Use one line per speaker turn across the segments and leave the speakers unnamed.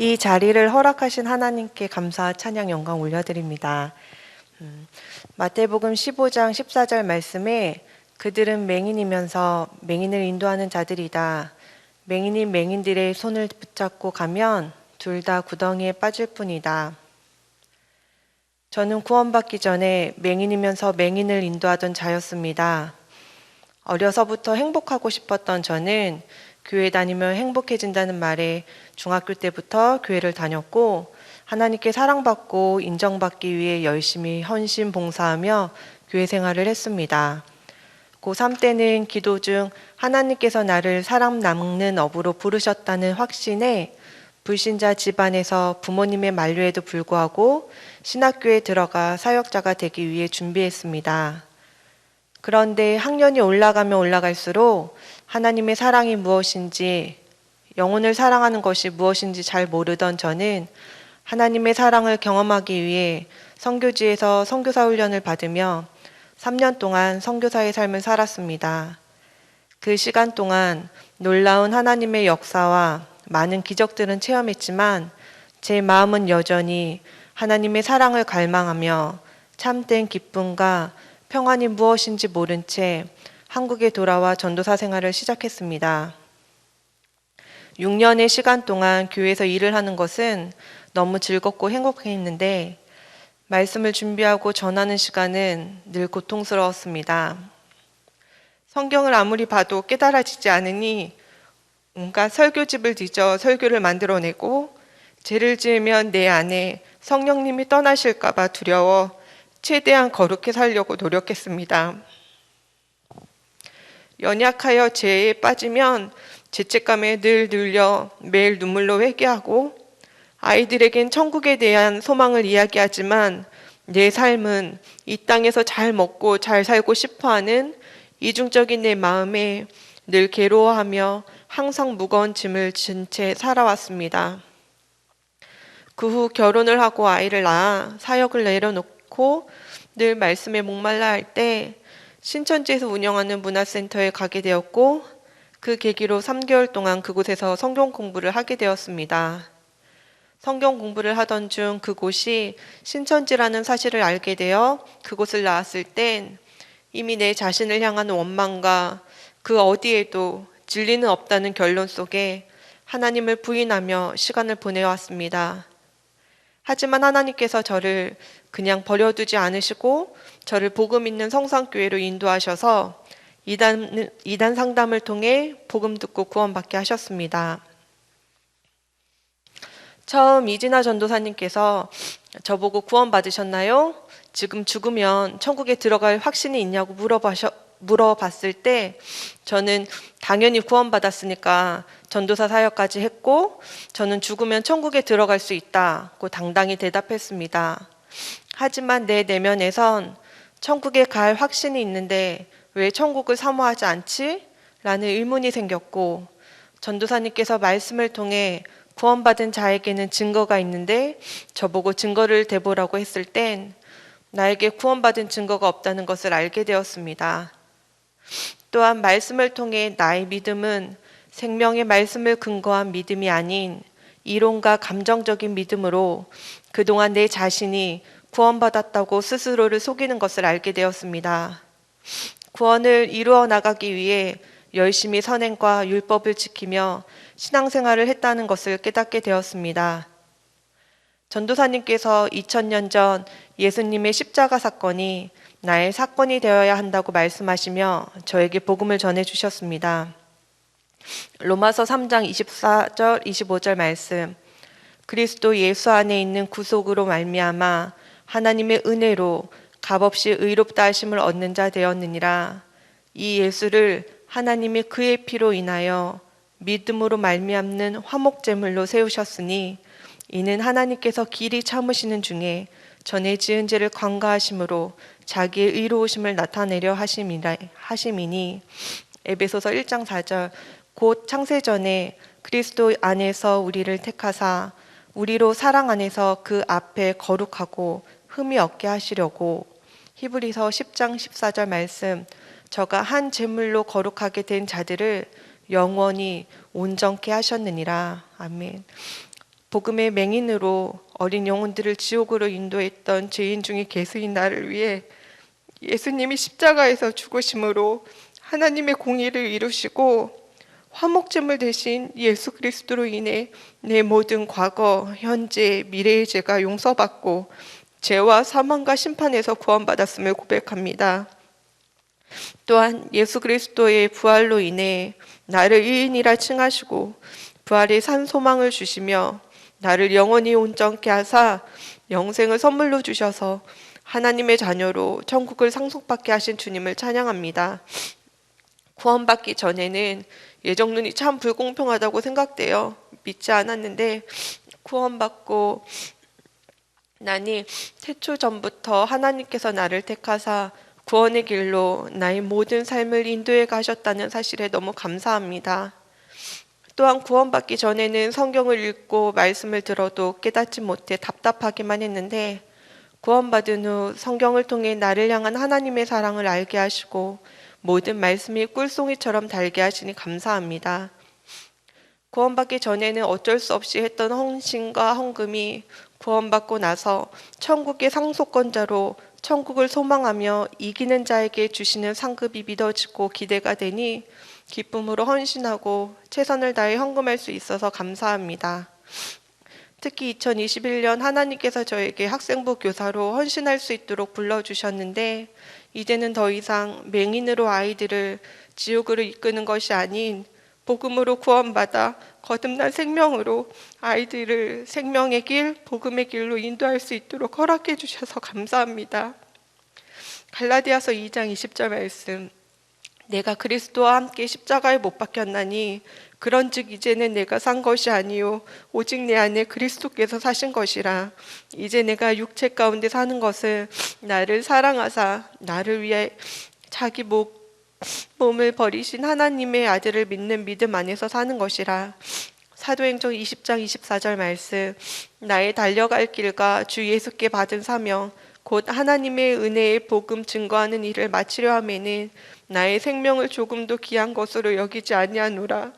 이 자리를 허락하신 하나님께 감사, 찬양, 영광 올려드립니다. 음, 마태복음 15장 14절 말씀에 그들은 맹인이면서 맹인을 인도하는 자들이다. 맹인이 맹인들의 손을 붙잡고 가면 둘 다 구덩이에 빠질 뿐이다. 저는 구원받기 전에 맹인이면서 맹인을 인도하던 자였습니다. 어려서부터 행복하고 싶었던 저는 교회 다니면 행복해진다는 말에 중학교 때부터 교회를 다녔고 하나님께 사랑받고 인정받기 위해 열심히 헌신 봉사하며 교회 생활을 했습니다. 고3 때는 기도 중 하나님께서 나를 사람 남는 업으로 부르셨다는 확신에 불신자 집안에서 부모님의 만류에도 불구하고 신학교에 들어가 사역자가 되기 위해 준비했습니다. 그런데 학년이 올라가면 올라갈수록 하나님의 사랑이 무엇인지, 영혼을 사랑하는 것이 무엇인지 잘 모르던 저는 하나님의 사랑을 경험하기 위해 선교지에서 선교사 훈련을 받으며 3년 동안 선교사의 삶을 살았습니다. 그 시간 동안 놀라운 하나님의 역사와 많은 기적들은 체험했지만 제 마음은 여전히 하나님의 사랑을 갈망하며 참된 기쁨과 평안이 무엇인지 모른 채 한국에 돌아와 전도사 생활을 시작했습니다. 6년의 시간 동안 교회에서 일을 하는 것은 너무 즐겁고 행복했는데 말씀을 준비하고 전하는 시간은 늘 고통스러웠습니다. 성경을 아무리 봐도 깨달아지지 않으니 온갖 설교집을 뒤져 설교를 만들어내고 죄를 지으면 내 안에 성령님이 떠나실까봐 두려워 최대한 거룩해 살려고 노력했습니다. 연약하여 죄에 빠지면 죄책감에 늘 눌려 매일 눈물로 회개하고 아이들에겐 천국에 대한 소망을 이야기하지만 내 삶은 이 땅에서 잘 먹고 잘 살고 싶어 하는 이중적인 내 마음에 늘 괴로워하며 항상 무거운 짐을 진 채 살아왔습니다. 그 후 결혼을 하고 아이를 낳아 사역을 내려놓고 늘 말씀에 목말라 할 때 신천지에서 운영하는 문화센터에 가게 되었고 그 계기로 3개월 동안 그곳에서 성경 공부를 하게 되었습니다. 성경 공부를 하던 중 그곳이 신천지라는 사실을 알게 되어 그곳을 나왔을 땐 이미 내 자신을 향한 원망과 그 어디에도 진리는 없다는 결론 속에 하나님을 부인하며 시간을 보내왔습니다. 하지만 하나님께서 저를 그냥 버려두지 않으시고 저를 복음 있는 성상교회로 인도하셔서 이단, 이단 상담을 통해 복음 듣고 구원받게 하셨습니다. 처음 이진아 전도사님께서 저보고 구원받으셨나요? 지금 죽으면 천국에 들어갈 확신이 있냐고 물어봐셔, 물어봤을 때 저는 당연히 구원받았으니까 전도사 사역까지 했고 저는 죽으면 천국에 들어갈 수 있다고 당당히 대답했습니다. 하지만 내 내면에선 천국에 갈 확신이 있는데 왜 천국을 사모하지 않지? 라는 의문이 생겼고 전도사님께서 말씀을 통해 구원받은 자에게는 증거가 있는데 저보고 증거를 대보라고 했을 땐 나에게 구원받은 증거가 없다는 것을 알게 되었습니다. 또한 말씀을 통해 나의 믿음은 생명의 말씀을 근거한 믿음이 아닌 이론과 감정적인 믿음으로 그동안 내 자신이 구원받았다고 스스로를 속이는 것을 알게 되었습니다. 구원을 이루어 나가기 위해 열심히 선행과 율법을 지키며 신앙생활을 했다는 것을 깨닫게 되었습니다. 전도사님께서 2000년 전 예수님의 십자가 사건이 나의 사건이 되어야 한다고 말씀하시며 저에게 복음을 전해 주셨습니다. 로마서 3장 24절 25절 말씀 그리스도 예수 안에 있는 구속으로 말미암아 하나님의 은혜로 값없이 의롭다 하심을 얻는 자 되었느니라 이 예수를 하나님이 그의 피로 인하여 믿음으로 말미암는 화목 제물로 세우셨으니 이는 하나님께서 길이 참으시는 중에 전에 지은 죄를 관가하심으로 자기의 의로우심을 나타내려 하심이라 하심이니 에베소서 1장 4절 곧 창세 전에 그리스도 안에서 우리를 택하사 우리로 사랑 안에서 그 앞에 거룩하고 흠이 없게 하시려고 히브리서 10장 14절 말씀 저가 한 제물로 거룩하게 된 자들을 영원히 온전케 하셨느니라. 아멘. 복음의 맹인으로 어린 영혼들을 지옥으로 인도했던 죄인 중에 개수인 나를 위해 예수님이 십자가에서 죽으심으로 하나님의 공의를 이루시고 화목제물 대신 예수 그리스도로 인해 내 모든 과거, 현재, 미래의 죄가 용서받고 죄와 사망과 심판에서 구원받았음을 고백합니다. 또한 예수 그리스도의 부활로 인해 나를 의인이라 칭하시고 부활의 산 소망을 주시며 나를 영원히 온전케 하사 영생을 선물로 주셔서 하나님의 자녀로 천국을 상속받게 하신 주님을 찬양합니다. 구원받기 전에는 예정 눈이 참 불공평하다고 생각되어 믿지 않았는데 구원받고 나니 태초 전부터 하나님께서 나를 택하사 구원의 길로 나의 모든 삶을 인도해 가셨다는 사실에 너무 감사합니다. 또한 구원받기 전에는 성경을 읽고 말씀을 들어도 깨닫지 못해 답답하기만 했는데 구원받은 후 성경을 통해 나를 향한 하나님의 사랑을 알게 하시고 모든 말씀이 꿀송이처럼 달게 하시니 감사합니다. 구원받기 전에는 어쩔 수 없이 했던 헌신과 헌금이 구원받고 나서 천국의 상속권자로 천국을 소망하며 이기는 자에게 주시는 상급이 믿어지고 기대가 되니 기쁨으로 헌신하고 최선을 다해 헌금할 수 있어서 감사합니다. 특히 2021년 하나님께서 저에게 학생부 교사로 헌신할 수 있도록 불러주셨는데 이제는 더 이상 맹인으로 아이들을 지옥으로 이끄는 것이 아닌 복음으로 구원받아 거듭난 생명으로 아이들을 생명의 길, 복음의 길로 인도할 수 있도록 허락해 주셔서 감사합니다. 갈라디아서 2장 20절 말씀. 내가 그리스도와 함께 십자가에 못 박혔나니 그런즉 이제는 내가 산 것이 아니요 오직 내 안에 그리스도께서 사신 것이라. 이제 내가 육체 가운데 사는 것을 나를 사랑하사 나를 위해 자기 목 몸을 버리신 하나님의 아들을 믿는 믿음 안에서 사는 것이라. 사도행전 20장 24절 말씀. 나의 달려갈 길과 주 예수께 받은 사명 곧 하나님의 은혜의 복음 증거하는 일을 마치려 함에는 나의 생명을 조금도 귀한 것으로 여기지 아니하노라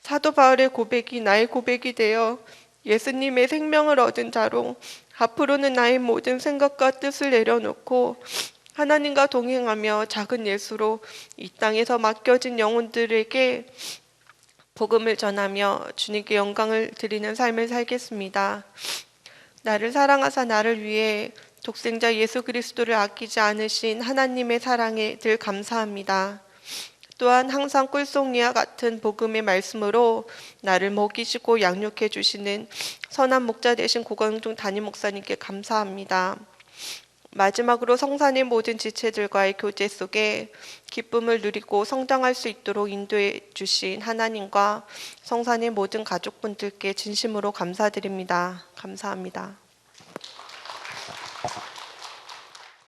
사도 바울의 고백이 나의 고백이 되어 예수님의 생명을 얻은 자로 앞으로는 나의 모든 생각과 뜻을 내려놓고 하나님과 동행하며 작은 예수로 이 땅에서 맡겨진 영혼들에게 복음을 전하며 주님께 영광을 드리는 삶을 살겠습니다. 나를 사랑하사 나를 위해 독생자 예수 그리스도를 아끼지 않으신 하나님의 사랑에 늘 감사합니다. 또한 항상 꿀송이와 같은 복음의 말씀으로 나를 먹이시고 양육해 주시는 선한 목자 되신 고광중 담임 목사님께 감사합니다. 마지막으로 성산의 모든 지체들과의 교제 속에 기쁨을 누리고 성장할 수 있도록 인도해 주신 하나님과 성산의 모든 가족분들께 진심으로 감사드립니다. 감사합니다. you